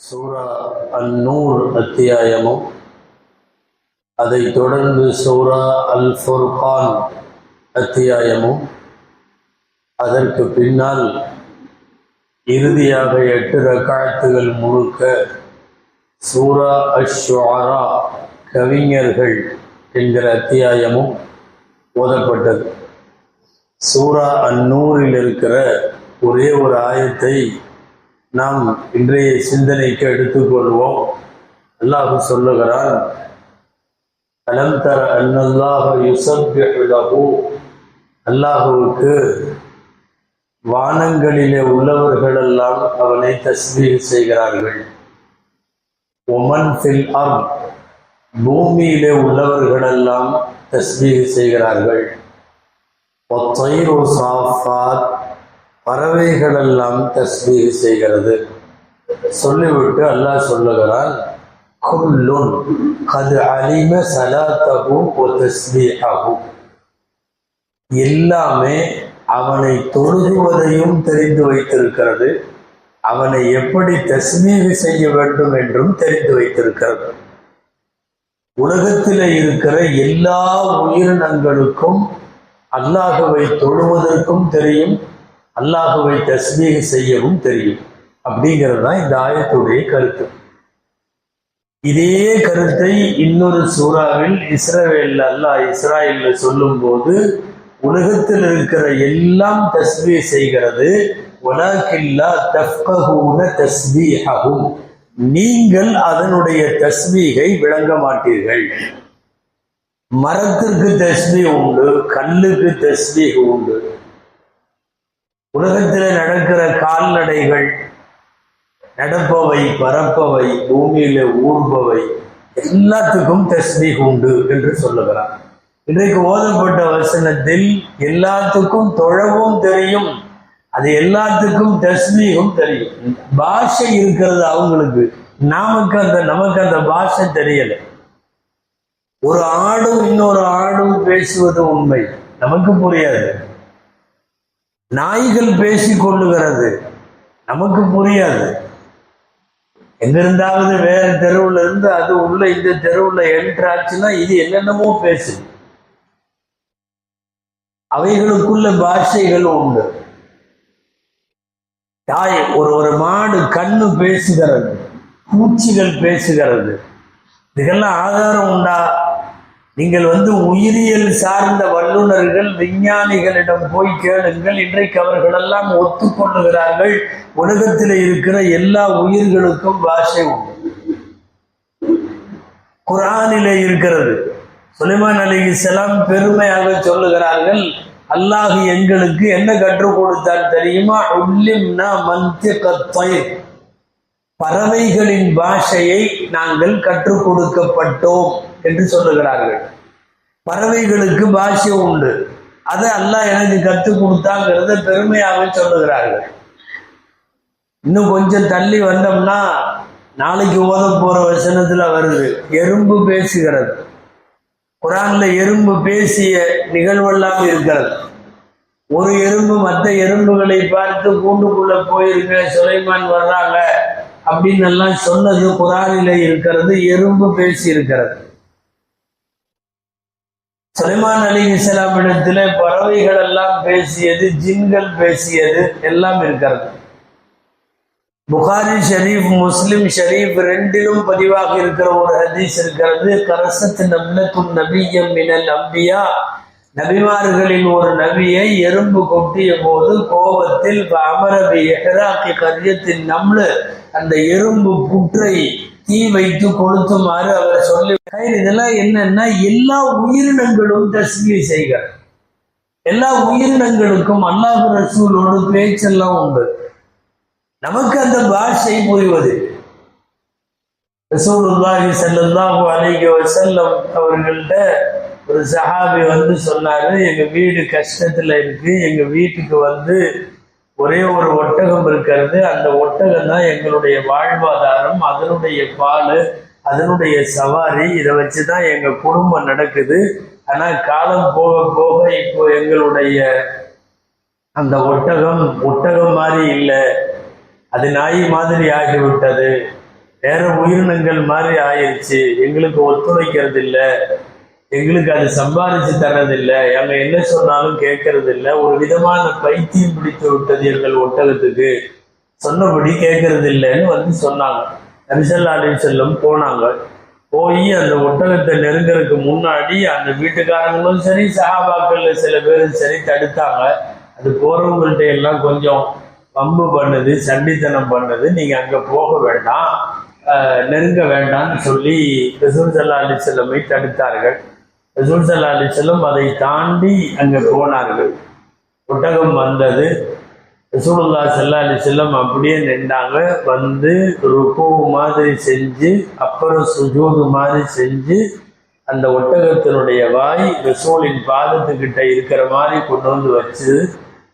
சூரா அந்நூர் அத்தியாயமும் அதைத் தொடர்ந்து சூரா அல் ஃபுர்கான் அத்தியாயமும் அதற்கு பின்னால் இறுதியாக எட்டு ரக்காத்துகள் முழுக்க சூரா அஷ்வாரா கவிஞர்கள் என்கிற அத்தியாயமும் ஓதப்பட்டது. சூரா அந்நூரில் இருக்கிற ஒரே ஒரு ஆயத்தை நாம் இன்றைய சிந்தனைக்கு எடுத்துக்கொள்வோம் அல்லாஹ் சொல்லுகிறான் அலம் தர அன்னல்லாஹ யுசப்பிஹு அல்லாஹுவுக்கு வானங்களிலே உள்ளவர்களெல்லாம் அவனை தஸ்மீர் செய்கிறார்கள். ஒமன் ஃபில் அம் பூமியிலே உள்ளவர்களெல்லாம் தஸ்மீர் செய்கிறார்கள். ஒத்தைரோ சாஃபாத். பறவைகளெல்லாம் தஸ்பீஹ் செய்கிறது. சொல்லிவிட்டு அல்லாஹ் சொல்லுகிறான் குல்லுன் கது அலிம சலாத்தகும் ஒரு தஸ்பீஹகு எல்லாமே அவனை தொழுகுவதையும் தெரிந்து வைத்திருக்கிறது. அவனை எப்படி தஸ்மீக செய்ய வேண்டும் என்றும் தெரிந்து வைத்திருக்கிறது. உலகத்தில் இருக்கிற எல்லா உயிரினங்களுக்கும் அல்லாஹுவை தொழுவதற்கும் தெரியும். அல்லாஹுவை தஸ்மீக செய்யவும் தெரியும். அப்படிங்கிறது தான் இந்த ஆயத்துடைய கருத்து. இதே கருத்தை இன்னொரு சூறாவில் இஸ்ரவேல் அல்லாஹ் இஸ்ராயல்ல சொல்லும் போது உலகத்தில் இருக்கிற எல்லாம் தஸ்மீ செய்கிறது. உலகில்லா தஃப்கஹூன தஸ்பீஹகும் நீங்கள் அதனுடைய தஸ்மீகை விளங்க மாட்டீர்கள். மரத்திற்கு தஸ்மீ உண்டு கல்லுக்கு தஸ்மீக உண்டு. உலகத்தில் நடக்கிற கால்நடைகள் நடப்பவை பரப்பவை பூமியில ஊழ்பவை எல்லாத்துக்கும் தஸ்மீக் உண்டு என்று சொல்லுகிறார். இன்றைக்கு ஓதப்பட்ட வசனத்தில் எல்லாத்துக்கும் தொழவும் தெரியும் அது எல்லாத்துக்கும் தஸ்மீகும் தெரியும். பாஷை இருக்கிறது அவங்களுக்கு நமக்கு அந்த நமக்கு அந்த பாஷை தெரியல. ஒரு ஆடும் இன்னொரு ஆடும் பேசுவது உண்மை நமக்கு புரியாது. நாய்கள் பேசிக் கொள்ளுகிறது நமக்கு புரியாது. எங்கிருந்தாவது வேற தெருவுல இருந்து அது உள்ள இந்த தெருவுல என்ட்ராச்சுன்னா இது என்னென்னமோ பேசுது அவைகளுக்குள்ள பாஷைகள் உண்டு. தாய் ஒரு ஒரு மாடு கண்ணு பேசுகிறது. பூச்சிகள் பேசுகிறது. இதுக்கெல்லாம் ஆதாரம் உண்டா? நீங்கள் வந்து உயிரியல் சார்ந்த வல்லுநர்கள் விஞ்ஞானிகளிடம் போய் கேளுங்கள். இன்றைக்கு அவர்களெல்லாம் ஒத்துக்கொள்ளுகிறார்கள். உலகத்தில் இருக்கிற எல்லா உயிர்களுக்கும் பாஷை உண்டு. குரானிலே இருக்கிறது. சுலைமான் அலி இஸ்லாம் பெருமையாக சொல்லுகிறார்கள் அல்லாஹ் எங்களுக்கு என்ன கற்றுக் கொடுத்தால் தெரியுமா? உள்ளிம்னா மந்திய கத்தை பறவைகளின் பாஷையை நாங்கள் கற்றுக் கொடுக்கப்பட்டோம். என்று சொல்லுகிறார்கள். பறவைகளுக்கு பாஷ்யம் உண்டு. அதை அல்லாஹ் எனக்கு கற்றுக் கொடுத்தாங்கிறத பெருமையாக சொல்லுகிறார்கள். இன்னும் கொஞ்சம் தள்ளி வந்தோம்னா நாளைக்கு ஓத போற வசனத்துல வருது. எறும்பு பேசுகிறது. குரான்ல எறும்பு பேசிய நிகழ்வெல்லாம் இருக்கிறது. ஒரு எறும்பு மற்ற எறும்புகளை பார்த்து கூண்டுக்குள்ள போயிருங்க சுலைமான் வர்றாங்க அப்படின்னு எல்லாம் சொன்னது குரானில இருக்கிறது எறும்பு பேசி இருக்கிறது சுலைமான் அலி இஸ்லாமிடத்தில் பறவைகள் எல்லாம் பேசியது ஜின்கள் பேசியது எல்லாம் இருக்கிறது. புகாரி ஷரீஃப் முஸ்லிம் ஷரீஃப் ரெண்டிலும் பதிவாக இருக்கிற ஒரு ஹதீஸ் இருக்கிறது. கரசத்து நம்னத்து நபியம் மினல் நம்பியா நபிமார்களின் ஒரு நபியை எறும்பு கொட்டிய போது கோபத்தில் அமரவி எகராக்கி கரியத்தின் நம்மளு அந்த எறும்பு புற்றை தீ வைத்து கொளுத்துமாறு அவர் சொல்லி இதெல்லாம் என்னன்னா எல்லா உயிரினங்களும் தஸ்மி செய்க. எல்லா உயிரினங்களுக்கும் அல்லாஹு ரசூலோடு பேச்செல்லாம் உண்டு. நமக்கு அந்த பாஷை புரிவது. ரசூலுல்லாஹி ஸல்லல்லாஹு அலைஹி வஸல்லம் அவர்கள்ட்ட ஒரு சஹாபி வந்து சொன்னாரு எங்க வீடு கஷ்டத்துல இருக்கு எங்க வீட்டுக்கு வந்து ஒரே ஒரு ஒட்டகம் இருக்கிறது. அந்த ஒட்டகம் தான் எங்களுடைய வாழ்வாதாரம் அதனுடைய பால் அதனுடைய சவாரி. இதை வச்சு தான் எங்கள் குடும்பம் நடக்குது. ஆனா காலம் போக போக இப்போ எங்களுடைய அந்த ஒட்டகம் ஒட்டகம் மாதிரி இல்லை. அது நாய் மாதிரி ஆகிவிட்டது. வேற உயிரினங்கள் மாதிரி ஆயிடுச்சு எங்களுக்கு ஒத்துழைக்கிறது இல்லை எங்களுக்கு அது சம்பாதிச்சு தர்றதில்லை. அவங்க என்ன சொன்னாலும் கேட்கறது இல்லை ஒரு விதமான பைத்தியம் பிடித்து விட்டது எங்கள் ஒட்டகத்துக்கு. சொன்னபடி கேட்கறது இல்லைன்னு வந்து சொன்னாங்க. நபிசல்லா செல்லம் போனாங்க. போய் அந்த ஒட்டகத்தை நெருங்கிறதுக்கு முன்னாடி அந்த வீட்டுக்காரங்களும் சரி சகாபாக்கள்ல சில பேரும் சரி தடுத்தாங்க. அது போறவங்கள்ட்ட எல்லாம் கொஞ்சம் பம்பு பண்ணுது சண்டித்தனம் பண்ணுது. நீங்க அங்க போக வேண்டாம். நெருங்க வேண்டாம்னு சொல்லி ரசூல் சல்லா அலி செல்லமை தடுத்தார்கள். ரசூல் சல்லா அலி செல்லம் அதை தாண்டி அங்கே போனார்கள். ஒட்டகம் வந்தது. ரசூலுல்லா சல்லா அலி செல்லம் அப்படியே நின்றாங்க. வந்து ருக்கோவு மாதிரி செஞ்சு அப்புறம் சுஜூது மாதிரி செஞ்சு அந்த ஒட்டகத்தினுடைய வாய் ரசூலின் பாதத்துக்கிட்ட இருக்கிற மாதிரி கொண்டு வந்து வச்சு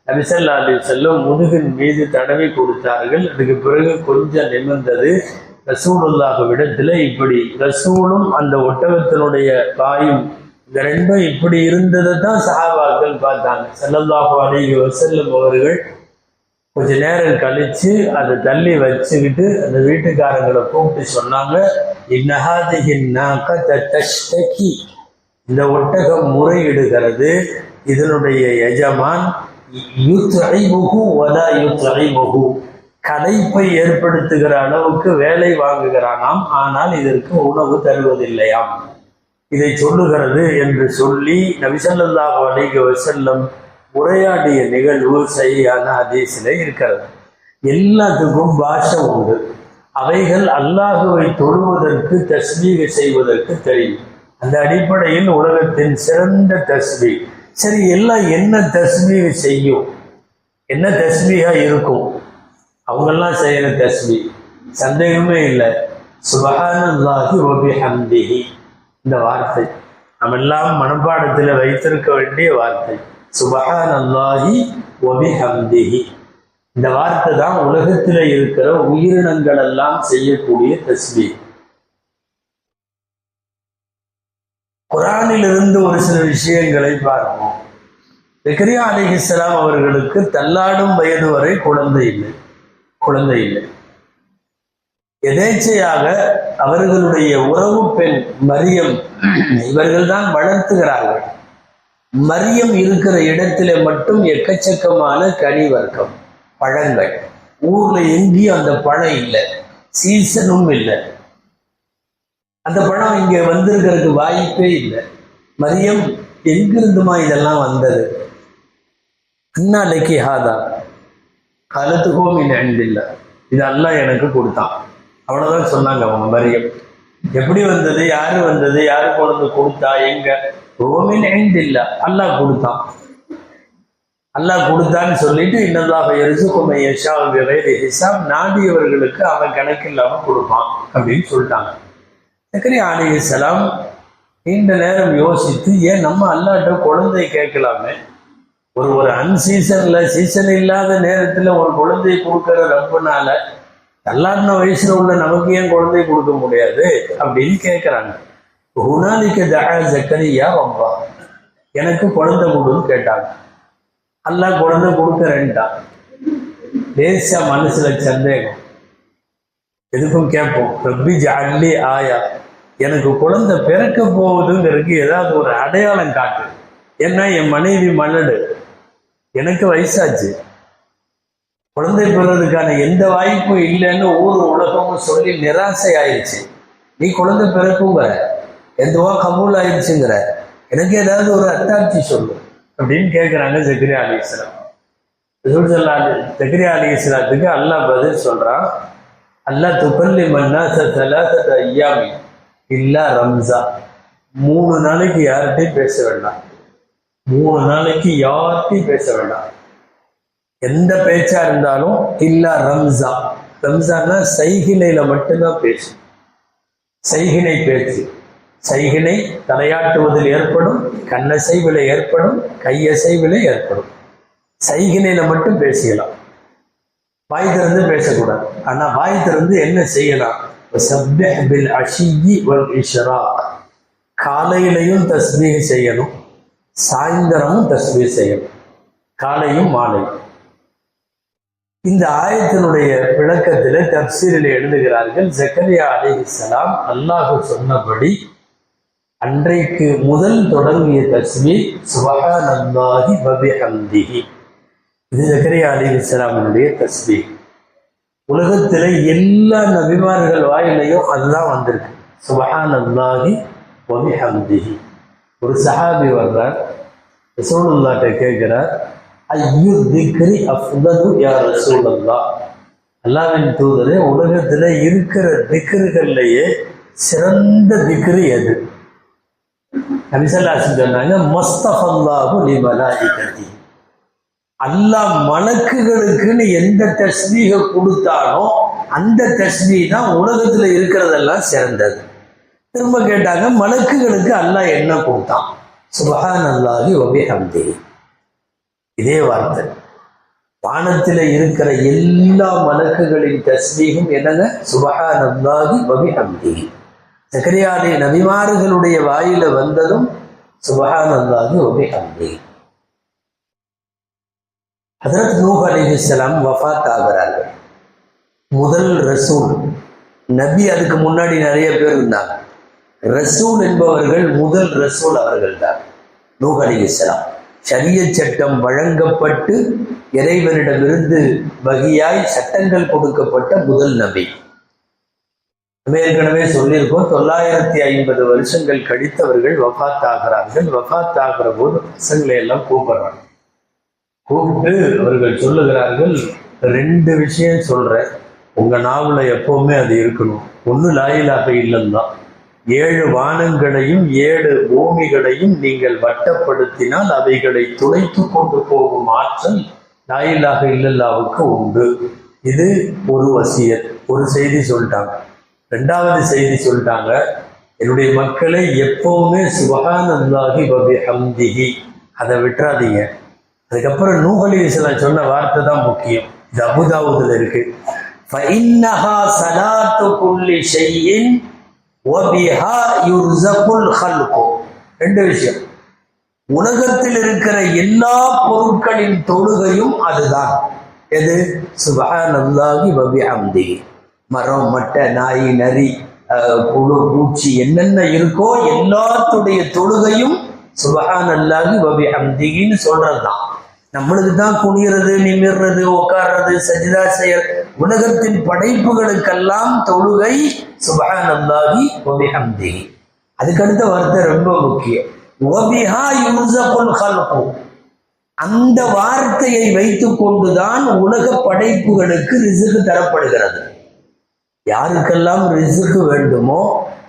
நபிசல்லா அலி செல்லம் முதுகின் மீது தடவி கொடுத்தார்கள். அதுக்கு பிறகு கொஞ்சம் நிமிர்ந்தது. ரசூலுல்லாக விடத்தில் இப்படி ரசூலும் அந்த ஒட்டகத்தினுடைய வாயும் இந்த ரெண்டும் இப்படி இருந்ததை தான் சஹாபாக்கள் பார்த்தாங்க. ஸல்லல்லாஹு அலைஹி வஸல்லம் அவர்கள் கொஞ்ச நேரம் கழிச்சு அதை தள்ளி வச்சுக்கிட்டு அந்த வீட்டுக்காரங்களை கூப்பிட்டு சொன்னாங்க இன்னஹாதிகின் இந்த ஒட்டகம் முறையிடுகிறது. இதனுடைய எஜமான் யுத்ஐமுகு வலா யுத்ஐமுகு களைப்பை ஏற்படுத்துகிற அளவுக்கு வேலை வாங்குகிறானாம் ஆனால் இதற்கு உணவு தருவதில்லையாம். இதை சொல்லுகிறது என்று சொல்லி நபிசல்லாஹு அலைஹி வசல்லம் உரையாடிய நிகழ்வு சரியான அதேசில இருக்கிறது. எல்லாத்துக்கும் பாஷை உண்டு. அவைகள் அல்லாஹுவை தொழுவதற்கு தஸ்மீக செய்வதற்கு தெரியும். அந்த அடிப்படையில் உலகத்தின் சிறந்த தஸ்மீ சரி எல்லாம் என்ன தஸ்மீக செய்யும்? என்ன தஸ்மீகா இருக்கும்? அவங்கெல்லாம் செய்யற தஸ்மீ சந்தேகமே இல்லை. சுபகானந்தாகி வபி ஹம்திஹி இந்த வார்த்தை. நம்ம எல்லாம் மனப்பாடத்தில் வைத்திருக்க வேண்டிய வார்த்தை. சுபஹான் அல்லாஹி ஒபிஹம்திஹி இந்த வார்த்தை தான் உலகத்தில் இருக்கிற உயிரினங்கள் எல்லாம் செய்யக்கூடிய தஸ்மி குரானிலிருந்து ஒரு சில விஷயங்களை பார்ப்போம். ஜக்கரியா அலிஹிஸ்லாம் அவர்களுக்கு தள்ளாடும் வயது வரை குழந்தை இல்லை. குழந்தை இல்லை. எதேச்சையாக அவர்களுடைய உறவு பெண் மரியம் இவர்கள் தான் வளர்த்துகிறார்கள். மரியம் இருக்கிற இடத்துல மட்டும் எக்கச்சக்கமான கனி வர்க்கம் பழங்கள். ஊர்ல எங்கேயும் அந்த பழம் இல்லை. சீசனும் இல்லை. அந்த பழம் இங்க வந்திருக்கிறதுக்கு வாய்ப்பே இல்லை. மரியம் எங்கிருந்துமா இதெல்லாம் வந்தது? அண்ணாலைக்கு ஹாதா காலத்துக்கும் இல்லை. இதெல்லாம் இது எனக்கு கொடுத்தான். அவ்வளோதான் சொன்னாங்க அவங்க மரியம். எப்படி வந்தது யாரு வந்தது யாரு கொண்டு கொடுத்தா எங்க? ரோமின் ஐந்தில்ல அல்லாஹ் கொடுத்தான். அல்லாஹ் கொடுத்தான்னு சொல்லிட்டு இன்னதாக எரிசுக்குமை யஷா வேறு ஹிசாப். நாடியவர்களுக்கு அவன் கணக்கு இல்லாமல் கொடுப்பான் அப்படின்னு சொல்லிட்டாங்க. சக்கரி சலாம் நீண்ட நேரம் யோசித்து ஏன் நம்ம அல்லாட்ட குழந்தை கேட்கலாமே? ஒரு ஒரு அன்சீசன்ல சீசன் இல்லாத நேரத்துல ஒரு குழந்தையை கொடுக்கிற ரப்பனால தள்ளாடின வயசுல உள்ள நமக்கு ஏன் குழந்தை கொடுக்க முடியாது? அப்படின்னு கேட்கிறாங்க ஹுனாலிக்க தகா ஜக்கரியா வம்பா எனக்கு குழந்தை கொடுன்னு கேட்டாங்க. அல்லா குழந்தை கொடுக்கறேன்ட்டான் லேசா மனசுல சந்தேகம். எதுக்கும் கேட்போம். ரப்பி ஜாலி ஆயா. எனக்கு குழந்தை பிறக்க போகுதுங்கிறதுக்கு ஏதாவது ஒரு அடையாளம் காட்டு. ஏன்னா என் மனைவி மலடு எனக்கு வயசாச்சு. குழந்தை பெறுவதற்கான எந்த வாய்ப்பும் இல்லைன்னு ஊர் உலகமும் சொல்லி நிராசை ஆயிடுச்சு நீ குழந்தை பிறக்குங்கிற எதுவா கபூல் ஆயிடுச்சுங்கிற எனக்கு ஏதாவது ஒரு அத்தாட்சி சொல்லு அப்படின்னு கேட்குறாங்க ஜக்ரியா அலி இஸ்லாம். ஜக்ரியா அலி இஸ்லாத்துக்கு அல்லாஹ் பதில் சொல்கிறான் அல்லாஹ் துப்பல்லி மன்னா சலாசத் ஐயாமி இல்லா ரம்ஜா மூணு நாளைக்கு யார்கிட்டையும் பேச வேண்டாம். மூணு நாளைக்கு யார்கிட்டையும் பேச வேண்டாம். எந்த பேச்சா இருந்தாலும் இல்லா ரம்சா. ரம்சான்னா சைகிணையில மட்டும்தான் பேச்சு. சைகிணை பேச்சு. சைகிணை தலையாட்டுவதில் ஏற்படும் கண்ணசைவில் ஏற்படும் கையசைவில் ஏற்படும். சைகிணையில மட்டும் பேசிக்கலாம். வாய் திறந்து பேசக்கூடாது. ஆனால் வாய் திறந்து என்ன செய்யலாம்? காலையிலையும் தஸ்மீக செய்யணும். சாயந்தரமும் தஸ்மீக செய்யணும். காலையும் மாலையும். இந்த ஆயத்தினுடைய விளக்கத்தில் தப்சீரில் எழுதுகிறார்கள் ஜக்கரியா அலிஹிஸ்லாம் அல்லாஹு சொன்னபடி அன்றைக்கு முதல் தொடங்கிய தஸ்மீர் சுபஹான் அல்லாஹி பபி இது ஜக்கரியா அலிஹிஸ்லாமுடைய தஸ்மீர் உலகத்தில் எல்லா நபிமார்கள் வாயிலையும் அதுதான் வந்திருக்கு. சுபஹான் அல்லாஹி பபி ஒரு சஹாபி வர்றார் ரசூலுல்லாட்ட கேட்கிறார் ஐயு திக்ரி யார் யா ரசூலல்லா அல்லாவின் தூதரே உலகத்தில் இருக்கிற திக்ருகள்லேயே சிறந்த திக்ரு எது? நபிசல்லாசன் சொன்னாங்க மஸ்தஃபல்லாஹு லி மலாயிகதி. அல்லாஹ் மலக்குகளுக்குன்னு எந்த தஸ்மீக கொடுத்தானோ அந்த தஸ்மீ தான் உலகத்தில் இருக்கிறதெல்லாம் சிறந்தது. திரும்ப கேட்டாங்க மலக்குகளுக்கு அல்லாஹ் என்ன கொடுத்தான்? சுபஹான் அல்லாஹி ஒபி ஹம்தி இதே வார்த்தை. வானத்தில் இருக்கிற எல்லா மலக்குகளின் தஸ்மீகம் என்னங்க? சுபகா அல்லாஹி பவி அம்பி சக்கரியாடைய நபிமார்களுடைய வாயில வந்ததும் சுபகா அல்லாஹி பவி அம்பி ஹதரத் நூஹ் அலிஹலாம் வஃத் ஆகிறார்கள். முதல் ரசூல். நபி அதுக்கு முன்னாடி நிறைய பேர் இருந்தாங்க. ரசூல் என்பவர்கள் முதல் ரசூல் அவர்கள் தான் நூஹ் அலிஹலாம் சரிய சட்டம் வழங்கப்பட்டு இறைவனிடமிருந்து வகையாய் சட்டங்கள் கொடுக்கப்பட்ட முதல் நபி. நம்ம ஏற்கனவே சொல்லியிருக்கோம் தொள்ளாயிரத்தி ஐம்பது வருஷங்கள் கழித்தவர்கள் வஃத் ஆகிறார்கள் வஃத் ஆகிற போது பசங்களை எல்லாம் கூப்பிடுறாங்க. கூப்பிட்டு அவர்கள் சொல்லுகிறார்கள் ரெண்டு விஷயம் சொல்றேன். உங்க நாவல எப்பவுமே அது இருக்கணும். ஒன்று லாயிலாக இல்லைன்னு தான் ஏழு வானங்களையும் ஏழு பூமிகளையும் நீங்கள் வட்டப்படுத்தினால் அவைகளை துளைத்து கொண்டு போகும் ஆற்றல் லாயிலாக இல்லல்லாவுக்கு உண்டு. இது ஒரு வசியத் ஒரு செய்தி சொல்லிட்டாங்க. ரெண்டாவது செய்தி சொல்லிட்டாங்க என்னுடைய மக்களை எப்பவுமே சுபகானந்தாகி பபி ஹம்திஹி அதை விட்டுறாதீங்க. அதுக்கப்புறம் நூகலி இஸ்லாம் சொன்ன வார்த்தை தான் முக்கியம். இது அபுதாவுதில் இருக்கு. ஓபிஹா யுர்சகுல் ஹல்கு ரெண்டு விஷயம். உலகத்தில் இருக்கிற எல்லா பொருட்களின் தொழுகையும் அதுதான். எது? சுபஹானல்லாஹி வபிஹம்தி. மரம் மட்டை நாய் நரி புழு பூச்சி என்னென்ன இருக்கோ எல்லாத்துடைய தொழுகையும் சுபஹானல்லாஹி வபி அம்திகின்னு தான் நம்மளுக்கு தான் குனிகிறது நிமிர்றது உட்கார்றது சஜிதா செய்யறது உலகத்தின் படைப்புகளுக்கெல்லாம் தொழுகை சுபஹான் அல்லாஹி அதுக்கு அடுத்த வார்த்தை ரொம்ப முக்கியம். ஒபிஹா யூசகுல் ஹல்கு அந்த வார்த்தையை வைத்துக் கொண்டுதான் உலக படைப்புகளுக்கு ரிசுக்கு தரப்படுகிறது. யாருக்கெல்லாம் ரிசுக்கு வேண்டுமோ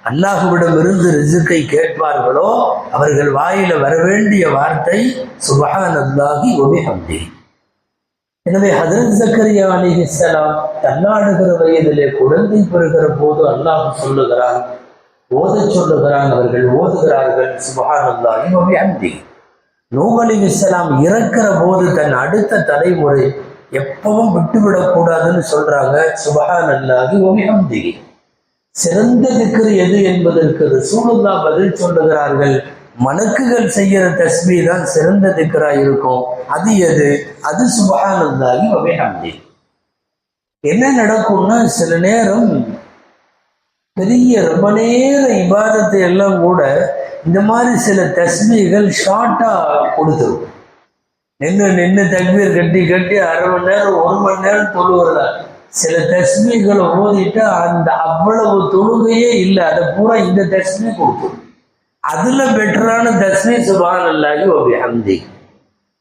அல்லாஹுவிடமிருந்து ரிசுக்கை கேட்பார்களோ அவர்கள் வாயில வரவேண்டிய வார்த்தை சுபஹான் அல்லாஹி ஒபிஹம்தி எனவே ஹதரத் ஜக்கரியா அலிஹிஸ்ஸலாம் தன்னாடுகிற வயதிலே குழந்தை பெறுகிற போது அல்லாஹ் சொல்லுகிறான் ஓத சொல்லுகிறான் அவர்கள் ஓதுகிறார்கள். சுபஹான் அல்லாஹி ஒபிஹம்தி நூஹ் அலிஹிஸ்ஸலாம் இறக்கிற போது தன் அடுத்த தலைமுறை எப்பவும் விட்டுவிடக்கூடாதுன்னு சொல்றாங்க. சுபஹான் அல்லாஹி அம்பிகை சிறந்த திக்ரு எது என்பதற்கு ரசூலுல்லா பதில் சொல்லுகிறார்கள். மணக்குகள் செய்யற தஸ்மி தான் சிறந்த திக்கரா இருக்கும். அது எது? அது சுபஹானல்லாஹி வபிஹம்தி. என்ன நடக்கும்னா சில நேரம் பெரிய ரொம்ப நேர இபாதத்தை எல்லாம் கூட இந்த மாதிரி சில தஸ்மிகள் ஷார்ட்டா கொடுத்துரும். நின்று நின்று தக்பீர் கட்டி கட்டி அரை மணி நேரம் ஒரு மணி நேரம் தொழுவதில்ல சில தஸ்மிகளை ஓதிட்டு அந்த அவ்வளவு தொழுகையே இல்லை. அதை பூரா இந்த தஸ்மீ கொடுத்துரும். அதுல பெட்டரான தஸ்மி சுபான் அல்லாஹி ஒரு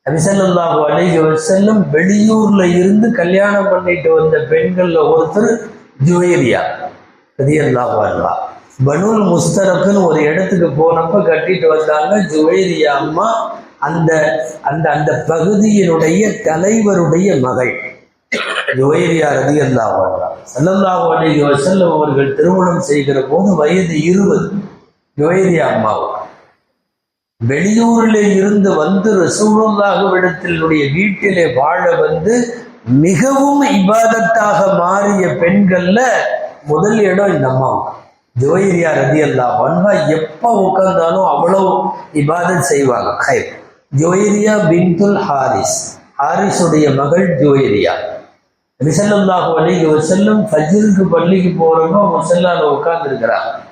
அபிசல்லாஹு அலைஹி வசல்லம் வெளியூர்ல இருந்து கல்யாணம் பண்ணிட்டு வந்த பெண்கள்ல ஒருத்தர் ஜுவேரியா ரதியல்லாஹு அல்லா பனூல் முஸ்தரப்புன்னு ஒரு இடத்துக்கு போனப்ப கட்டிட்டு வந்தாங்க ஜுவேரியா அம்மா அந்த அந்த அந்த பகுதியினுடைய தலைவருடைய மகள். ஜுவேரியா ரதி அல்லா சல்லல்லாஹு அலைஹி வசல்லம் அவர்கள் திருமணம் செய்கிற போது வயது இருபது. ஜுவைரியா அம்மாவும் வெளியூரிலே இருந்து வந்து ரசூலுல்லாஹுவிடத்தினுடைய வீட்டிலே வாழ வந்து மிகவும் இபாதத்தாக மாறிய பெண்கள்ல முதல் இடம் இந்த அம்மா. ஜோயிரியா ரதி அல்லா வன்வா எப்ப உட்கார்ந்தாலும் அவ்வளவு இபாதத் செய்வாங்க. Hype ஜோயிரியா பின்துல் Harris. ஹாரிஸுடைய மகள் ஜுவைரியா. ரிசல்லாஹு அலைஹி செல்லும் ஃபஜிலுக்கு பள்ளிக்கு போறவங்க முசல்லால உட்கார்ந்து இருக்கிறாங்க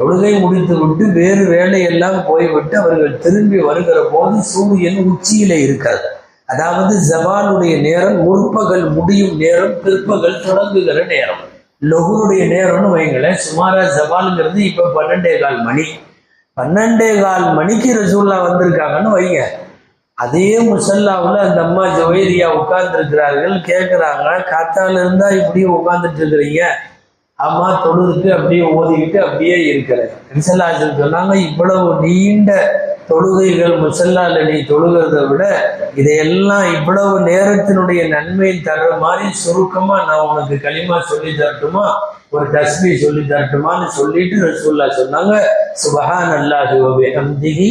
தொழுகை முடித்து விட்டு வேறு வேலையெல்லாம் போய்விட்டு அவர்கள் திரும்பி வருகிற போது சூரியன் உச்சியில இருக்காது. அதாவது ஜவானுடைய நேரம் முற்பகல் முடியும் நேரம் பிற்பகல் தொடங்குகிற நேரம். லொகுருடைய நேரம்னு வைங்களேன் சுமாரா ஜவாலுங்கிறது இப்போ பன்னெண்டே கால் மணி. பன்னெண்டே கால் மணிக்கு ரசூல்லா வந்திருக்காங்கன்னு வைங்க. அதே முசல்லாவில் அந்த அம்மா ஜவேரியா உட்கார்ந்துருக்கிறார்கள் கேட்குறாங்க காத்தால இருந்தா இப்படியே உட்காந்துட்டு இருக்கிறீங்க. அம்மா தொழுதுட்டு அப்படியே ஓதிக்கிட்டு அப்படியே இருக்கிறேன் ரிசல்லாஜன் சொன்னாங்க இவ்வளவு நீண்ட தொழுகைகள் முசல்லால நீ தொழுகிறத விட இதையெல்லாம் இவ்வளவு நேரத்தினுடைய நன்மையில் தர்ற மாதிரி சுருக்கமா நான் உனக்கு களிமா சொல்லி தரட்டுமா? ஒரு தஸ்மி சொல்லி தரட்டுமான்னு சொல்லிட்டு ரசூல்லா சொன்னாங்க சுபஹான் அல்லாஹி வபிஹம்திஹி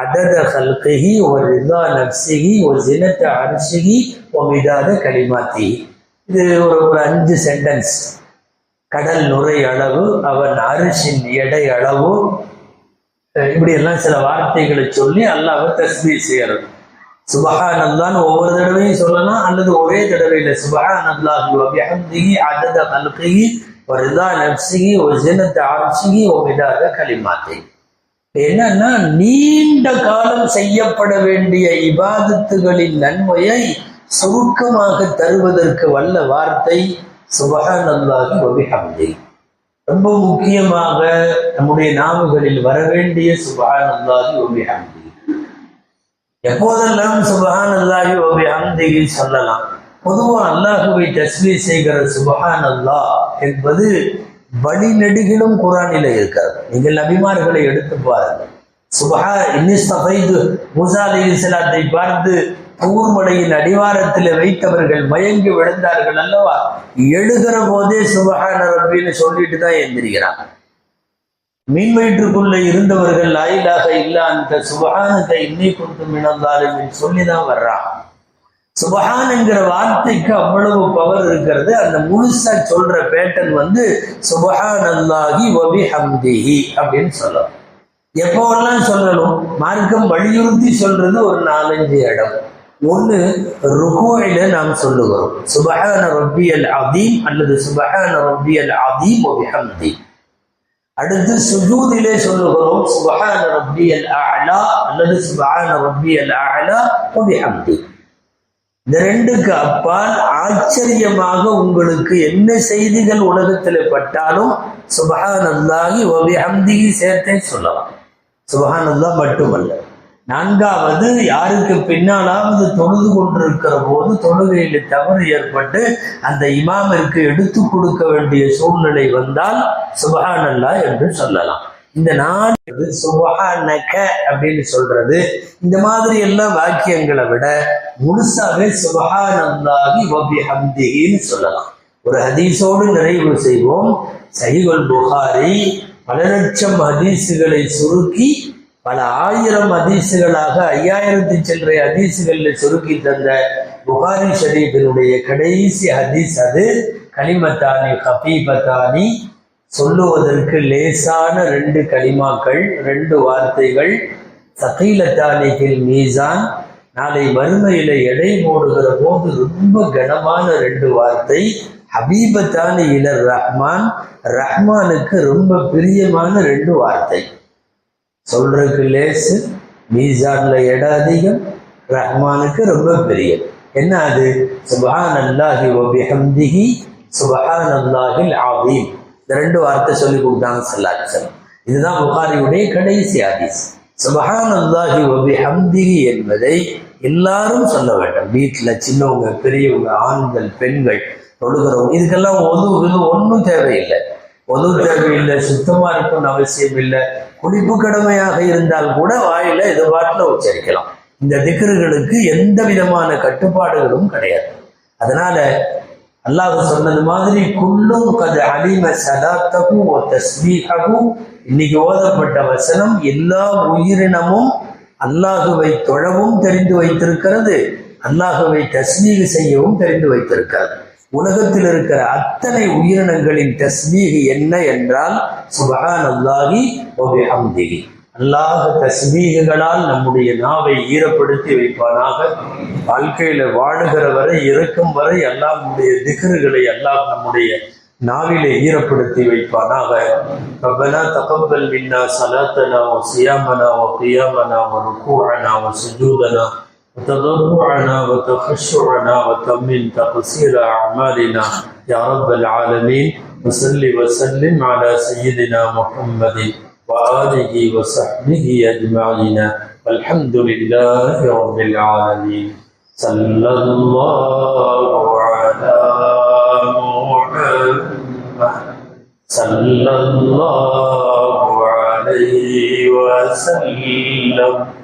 அதத கல்கி ஒரு ரிதா நர்சிகி ஒரு ஜினத்த அரிசிகி ஒரு மிதாத களிமாத்தி இது ஒரு ஒரு அஞ்சு சென்டென்ஸ் கடல் நுரை அளவு அவன் அரிசின் எடை அளவு. இப்படியெல்லாம் இப்படி எல்லாம் சில வார்த்தைகளை சொல்லி அல்லாவை தஸ்மீ செய்யறது சுபஹான் அல்லான்னு ஒவ்வொரு தடவையும் சொல்லலாம் அல்லது ஒரே தடவையில் சுபஹான் அல்லாஹி அதத ஹல்கிஹி வருதா நப்சிகி ஒரு ஜினத்தை அரிசிஹி ஒரு மிதாத களிமாத்தி என்னன்னா நீண்ட காலம் செய்யப்பட வேண்டிய இபாதத்துகளின் நன்மையை சுருக்கமாக தருவதற்கு வல்ல வார்த்தை. சுபஹான் அல்லாஹி வபிஹம்தி. ரொம்ப முக்கியமாக நம்முடைய நாவுகளில் வர வேண்டிய சுபஹான் அல்லாஹி வபிஹம்தி. எப்போதெல்லாம் சுபஹான் அல்லாஹி வபிஹம்தி சொல்லலாம்? பொதுவா அல்லாஹுவை தஸ்மீ செய்கிற சுபஹான் அல்லாஹ் என்பது வழிநெடுகிலும் குரானில இருக்காது. நீங்கள் நபிமார்களை எடுத்து பாருங்கள். சுபஹா இன்னிஸ்தபைது மூசா இஸ்லாத்தை பார்த்து ஊர்மலையின் அடிவாரத்தில் வைத்தவர்கள் மயங்கி விழுந்தார்கள் அல்லவா? எழுகிற போதே சுபஹான ரப்பின்னு சொல்லிட்டு தான் எழுந்திருக்கிறாங்க மீன் வயிற்றுக்குள்ள இருந்தவர்கள் லாயிலாக இல்ல அந்த சுபஹானத்தை இன்னை கொடுத்து மினந்தாலும் சொல்லிதான் வர்றாங்க. சுபஹான் வார்த்தைக்கு அவ்வளவு பவர் இருக்கிறது. அந்த முழுசா சொல்ற பேட்டன் வந்து சுபஹான் அல்லாஹி வபி ஹம்திஹி அப்படின்னு சொல்லணும். எப்போவெல்லாம் சொல்லணும்? மார்க்கம் வலியுறுத்தி சொல்றது ஒரு நாலஞ்சு இடம். ஒன்று ருகோயில நாம் சொல்லுகிறோம். சுபஹான ரப்பியல் அதீம் அல்லது சுபஹான ரப்பியல் அதீம் ஒபிஹம்தி அடுத்து சுஜூதிலே சொல்லுகிறோம் சுபஹான ரப்பியல் அலா அல்லது சுபஹான ரப்பியல் அலா ஒபிஹம்தி இந்த ரெண்டுக்கு அப்பால் ஆச்சரியமாக உங்களுக்கு என்ன செய்திகள் உலகத்தில் பட்டாலும் சுபஹான் அல்லாஹி சேர்த்தே சொல்லலாம். சுபஹான் அல்லாஹ் மட்டுமல்ல. நான்காவது யாருக்கு பின்னாலாவது தொழுது கொண்டிருக்கிற போது தொழுகையில் தவறு ஏற்பட்டு அந்த இமாமிற்கு எடுத்து கொடுக்க வேண்டிய சூழ்நிலை வந்தால் சுபஹானல்லா என்று சொல்லலாம். இந்த நாடு சுபஹானக அப்படின்னு சொல்றது. இந்த மாதிரி எல்லாம் வாக்கியங்களை விட முழுசாவே சுபஹான் அல்லாஹி வபி ஹம்தின்னு சொல்லலாம். ஒரு ஹதீஸோடு நிறைவு செய்வோம். சைவல் புகாரி பல லட்சம் ஹதீஸுகளை சுருக்கி பல ஆயிரம் அதிசுகளாக ஐயாயிரத்தி சில்லறை அதிசுகளில் சுருக்கி தந்த புகாரி ஷரீஃபினுடைய கடைசி ஹதீஸ் அது. கலிமத்தானி ஹபீபத்தானி சொல்லுவதற்கு லேசான ரெண்டு கலிமாக்கள் ரெண்டு வார்த்தைகள். சகீலத்தானிகில் மீசான் நாளை மறுமையில எடை போடுகிற போது ரொம்ப கனமான ரெண்டு வார்த்தை. ஹபீபத்தானி இலர் ரஹ்மான் ரஹ்மானுக்கு ரொம்ப பிரியமான ரெண்டு வார்த்தை. சொல்றதுக்கு லேசு மீசான்ல இடம் அதிகம் ரஹ்மானுக்கு ரொம்ப பெரிய. என்ன அது? சுபஹான் அல்லாஹி ஒபிஹம்திஹி சுபஹான் அல்லாஹில் ஆவீம் இந்த ரெண்டு வார்த்தை சொல்லி கொடுத்தாங்க சல்லாஹ் இதுதான் புகாரியுடைய கடைசி ஹதீஸ். சுபஹான் அல்லாஹி ஒபி ஹம்திஹி என்பதை எல்லாரும் சொல்ல வேண்டும். வீட்டில் சின்னவங்க பெரியவங்க ஆண்கள் பெண்கள் தொழுகிறவங்க இதுக்கெல்லாம் ஒது ஒன்றும் தேவையில்லை. பொது தேவையில்லை சுத்தமா இருக்கணும்னு அவசியம் இல்லை. குளிப்பு கடமையாக இருந்தால் கூட வாயில இது பாட்டில் உச்சரிக்கலாம். இந்த திக்கர்களுக்கு எந்த விதமான கட்டுப்பாடுகளும் கிடையாது. அதனால அல்லாஹ் சொன்னது மாதிரி குள்ளும் கது அலிம சதாத்தகும் ஒ தஸ்மீகவும் இன்னைக்கு ஓதப்பட்ட வசனம் எல்லா உயிரினமும் அல்லாஹுவை தொழவும் தெரிந்து வைத்திருக்கிறது அல்லாஹுவை தஸ்மீக செய்யவும் தெரிந்து வைத்திருக்கிறது. உலகத்தில் இருக்கிற அத்தனை உயிரினங்களின் தஸ்மீகி என்ன என்றால் சுபஹான் அல்லாஹி ஒபிஹம்திகி அல்லாஹ தஸ்மீகங்களால் நம்முடைய நாவை ஈரப்படுத்தி வைப்பானாக. வாழ்க்கையில வாழுகிற வரை இறக்கும் வரை அல்லாஹ் நம்முடைய திகர்களை அல்லாஹ் நம்முடைய நாவிலே ஈரப்படுத்தி வைப்பானாக. ரப்பனா தகப்பல் மின்னா சலாத்தனா ஓ சியாமனா ஓ பியாமனா ஓ ருக்கூனா ஓ சுஜூதனா. وتضرعنا وتخشعنا وتمن تقصير أعمالنا. يا رب العالمين وصل وسلم على سيدنا محمد وآله وصحبه أجمعين. والحمد لله رب العالمين. صلى الله على محمد. صلى الله عليه وسلم.